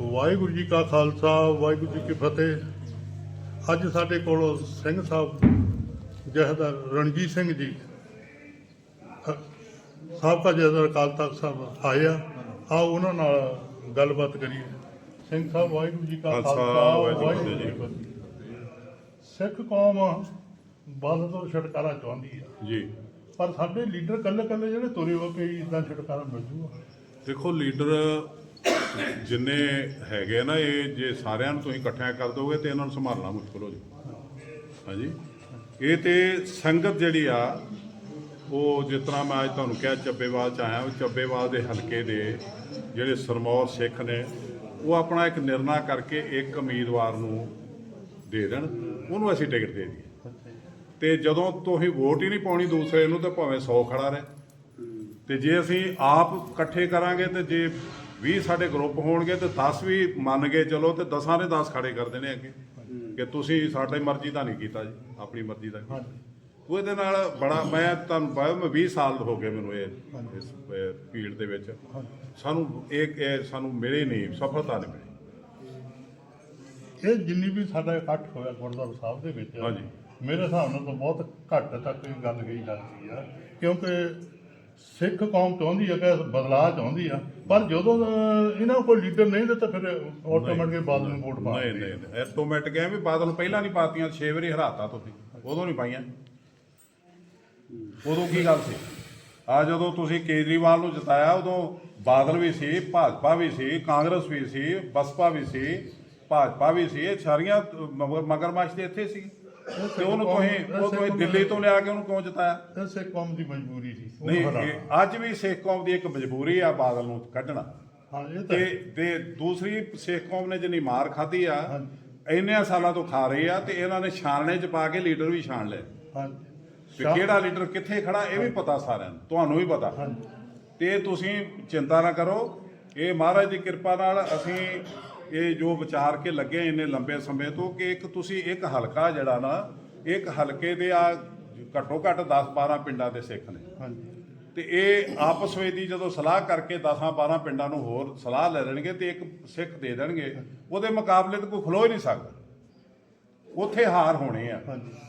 ਵਾਹਿਗੁਰੂ ਜੀ ਕਾ ਖਾਲਸਾ ਵਾਹਿਗੁਰੂ ਜੀ ਕੀ ਫਤਿਹ। ਅੱਜ ਸਾਡੇ ਕੋਲ ਸਿੰਘ ਸਾਹਿਬ ਜਹਦਰ ਰਣਜੀਤ ਸਿੰਘ ਜੀ। ਸਾਬਕਾ ਜਹਦਰ ਅਕਾਲ ਤਖਤ ਸਾਹਿਬ ਆਏ ਆ। ਉਹਨਾਂ ਨਾਲ ਗੱਲਬਾਤ ਕਰੀਏ। ਸਿੰਘ ਸਾਹਿਬ ਵਾਹਿਗੁਰੂ ਜੀ ਕਾ ਖਾਲਸਾ, ਵਾਹਿਗੁਰੂ ਜੀ ਕੀ ਫਤਿਹ ਸਿੱਖ ਕੌਮ ਬੰਦ ਤੋਂ ਛੁਟਕਾਰਾ ਚਾਹੁੰਦੀ ਆ। ਜੀ। ਪਰ ਸਾਡੇ ਲੀਡਰ ਕੱਲੇ ਕੱਲੇ ਜਿਹੜੇ ਤੁਰੇ ਹੋ ਕੇ ਇਦਾਂ ਛੁਟਕਾਰਾ ਮਿਲ ਜੂਗਾ। ਦੇਖੋ ਲੀਡਰ ਜਿੰਨੇ ਹੈਗੇ ਨਾ ਇਹ, ਜੇ ਸਾਰਿਆਂ ਨੂੰ ਤੁਸੀਂ ਇਕੱਠਿਆਂ ਕਰ ਦੋਗੇ ਤੇ ਇਹਨਾਂ ਨੂੰ ਸੰਭਾਲਣਾ ਮੁਸ਼ਕਲ ਹੋ ਜਾਊ। ਹਾਂਜੀ। ਇਹ ਤੇ ਸੰਗਤ ਜਿਹੜੀ ਆ, ਉਹ ਜਿਸ ਤਰ੍ਹਾਂ ਮੈਂ ਅੱਜ ਤੁਹਾਨੂੰ ਕਿਹਾ, ਚੱਬੇਵਾਲ ਚ ਆਇਆ ਚੱਬੇਵਾਲ ਦੇ ਹਲਕੇ ਦੇ ਜਿਹੜੇ ਸਰਮੌਰ ਸਿੱਖ ਨੇ, ਉਹ ਆਪਣਾ ਇੱਕ ਨਿਰਣਾ ਕਰਕੇ ਇੱਕ ਉਮੀਦਵਾਰ ਨੂੰ ਦੇ ਦੇਣ। ਉਹਨੂੰ ਅਸੀਂ ਟਿਕਟ ਦੇ ਦਈਏ। ਤੇ ਜਦੋਂ ਤੁਸੀਂ ਵੋਟ ਹੀ ਨਹੀਂ ਪਾਉਣੀ ਦੂਸਰੇ ਨੂੰ, ਤਾਂ ਭਾਵੇਂ 100 ਖੜਾ ਰਹੇ। ਤੇ ਜੇ ਅਸੀਂ ਆਪ ਇਕੱਠੇ ਕਰਾਂਗੇ ਤੇ ਜੇ 20 ਸਾਡੇ ਗਰੁੱਪ ਹੋਣਗੇ ਤੇ 10 ਵੀ ਮੰਨ ਕੇ ਚਲੋ ਤੇ 10 ਨੇ 10 ਖੜੇ ਕਰ ਦੇਣੇ ਅੱਗੇ। ਕਿ ਤੁਸੀਂ ਸਾਡੀ ਮਰਜ਼ੀ ਦਾ ਨਹੀਂ ਕੀਤਾ ਜੀ ਆਪਣੀ ਮਰਜ਼ੀ ਦਾ। ਹਾਂਜੀ। ਉਹਦੇ ਨਾਲ ਬੜਾ ਮੈਂ ਤੁਹਾਨੂੰ ਪਾਇਆ ਮੈਂ 20 ਸਾਲ ਹੋ ਗਏ ਮੈਨੂੰ ਇਹ ਇਸ ਫੀਲਡ ਦੇ ਵਿੱਚ। ਸਾਨੂੰ ਇਹ ਇਹ ਸਾਨੂੰ ਮਿਲੇ ਨਹੀਂ ਸਫਲਤਾ ਨਹੀਂ ਮਿਲੀ। ਇਹ ਜਿੰਨੀ ਵੀ ਸਾਡਾ ਇਕੱਠ ਹੋਇਆ ਗੁਰਦੁਆਰਾ ਸਾਹਿਬ ਦੇ ਵਿੱਚ ਹਾਂਜੀ। ਮੇਰੇ ਹਿਸਾਬ ਨਾਲ ਤਾਂ ਬਹੁਤ ਘੱਟ ਤੱਕ ਇਹ ਗੱਲ ਗਈ ਜਾਂਦੀ ਆ। ਕਿਉਂਕਿ ਸਿੱਖ ਕੌਮ ਚਾਹੁੰਦੀ ਆ ਕਿ ਬਦਲਾਅ ਚਾਹੁੰਦੀ ਆ। ਪਰ ਜਦੋਂ ਅਹ, ਇਹਨਾਂ ਕੋਈ ਲੀਡਰ ਨਹੀਂ ਦਿੱਤਾ ਫਿਰ ਆਟੋਮੈਟਿਕ ਬਾਦਲ ਨੂੰ ਵੋਟ ਪਾ ਨਹੀਂ ਨਹੀਂ ਨਹੀਂ। ਆਟੋਮੈਟਿਕ ਐ ਵੀ ਬਾਦਲ ਨੂੰ ਪਹਿਲਾਂ ਨਹੀਂ ਪਾਤੀਆਂ 6 ਵਾਰੀ ਹਰਾਤਾ ਤੁਸੀਂ। ਉਦੋਂ ਨਹੀਂ ਪਾਈਆਂ। ਉਦੋਂ ਕੀ ਗੱਲ ਸੀ? ਆ ਜਦੋਂ ਤੁਸੀਂ ਕੇਜਰੀਵਾਲ ਨੂੰ ਜਿਤਾਇਆ ਉਦੋਂ ਬਾਦਲ ਵੀ ਸੀ ਭਾਜਪਾ ਵੀ ਸੀ ਕਾਂਗਰਸ ਵੀ ਸੀ ਬਸਪਾ ਵੀ ਸੀ ਭਾਜਪਾ ਵੀ ਸੀ ਇਹ ਸਾਰੀਆਂ ਮਗਰ ਮਗਰਮੱਛ ਦੇ ਇੱਥੇ ਸੀ। ਤੇ ਉਹਨੂੰ ਤੁਸੀਂ ਉਹ ਤੁਸੀਂ ਦਿੱਲੀ ਤੋਂ ਲਿਆ ਕੇ ਉਹਨੂੰ ਕਿਉਂ ਜਿਤਾਇਆ? ਇਹ ਸਿੱਖ ਕੌਮ ਦੀ ਮਜਬੂਰੀ ਸੀ। ਨਹੀਂ ਹਰਾਉਣਾ। ਇਹ ਅੱਜ ਵੀ ਸਿੱਖ ਕੌਮ ਦੀ ਇੱਕ ਮਜਬੂਰੀ ਆ ਬਾਦਲ ਨੂੰ ਕੱਢਣਾ। ਹਾਂ ਇਹ ਤਾਂ ਤੇ ਤੇ ਦੂਸਰੀ ਸਿੱਖ ਕੌਮ ਨੇ ਜਿੰਨੀ ਮਾਰ ਖਾਧੀ ਆ। ਇੰਨਿਆਂ ਸਾਲਾਂ ਤੋਂ ਖਾ ਰਹੀ ਆ ਤੇ ਇਹਨਾਂ ਨੇ ਛਾਣਨੇ ਚ ਪਾ ਕੇ ਲੀਡਰ ਵੀ ਛਾਣ ਲਏ। ਹਾਂ। ਤੇ ਕਿਹੜਾ ਲੀਡਰ ਕਿੱਥੇ ਖੜਾ ਇਹ ਵੀ ਪਤਾ ਸਾਰਿਆਂ ਨੂੰ ਤੁਹਾਨੂੰ ਵੀ ਪਤਾ। ਹਾਂਜੀ ਤੇ ਤੁਸੀਂ ਚਿੰਤਾ ਨਾ ਕਰੋ ਇਹ ਮਹਾਰਾਜ ਦੀ ਕਿਰਪਾ ਨਾਲ ਅਸੀਂ ਇਹ ਜੋ ਵਿਚਾਰ ਕੇ ਲੱਗੇ ਇੰਨੇ ਲੰਬੇ ਸਮੇਂ ਤੋਂ ਕਿ ਇੱਕ ਤੁਸੀਂ ਇੱਕ ਹਲਕਾ ਜਿਹੜਾ ਨਾ ਇੱਕ ਹਲਕੇ ਦੇ ਆ ਘੱਟੋ ਘੱਟ 10 12 ਪਿੰਡਾਂ ਦੇ ਸਿੱਖ ਨੇ ਹਾਂਜੀ ਤੇ ਇਹ ਆਪਸ ਵਿੱਚ ਦੀ ਜਦੋਂ ਸਲਾਹ ਕਰਕੇ 10 12 ਪਿੰਡਾਂ ਨੂੰ ਹੋਰ ਸਲਾਹ ਲੈ ਲੈਣਗੇ ਤੇ ਇੱਕ ਸਿੱਖ ਦੇ ਦੇਣਗੇ ਉਹਦੇ ਮੁਕਾਬਲੇ ਤੇ ਕੋਈ ਖਲੋ ਹੀ ਨਹੀਂ ਸਕਦਾ ਉੱਥੇ ਹਾਰ ਹੋਣੀ ਆ।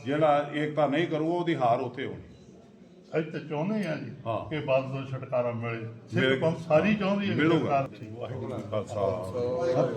ਜਿਹੜਾ ਏਕਤਾ ਨਹੀਂ ਕਰੂ ਉਹਦੀ ਹਾਰ ਉੱਥੇ ਹੋਣੀ ਅਸੀਂ ਤਾਂ ਚਾਹੁੰਦੇ ਆ ਜੀ। ਕਿ ਬਾਦਲ ਤੋਂ ਛੁਟਕਾਰਾ ਮਿਲੇ। ਸਿੱਖ ਕੌਮ ਸਾਰੀ ਚਾਹੁੰਦੀ ਹੈ ਮਿਲੂਗਾ। ਵਾਹਿਗੁਰੂ ਖਾਲਸਾ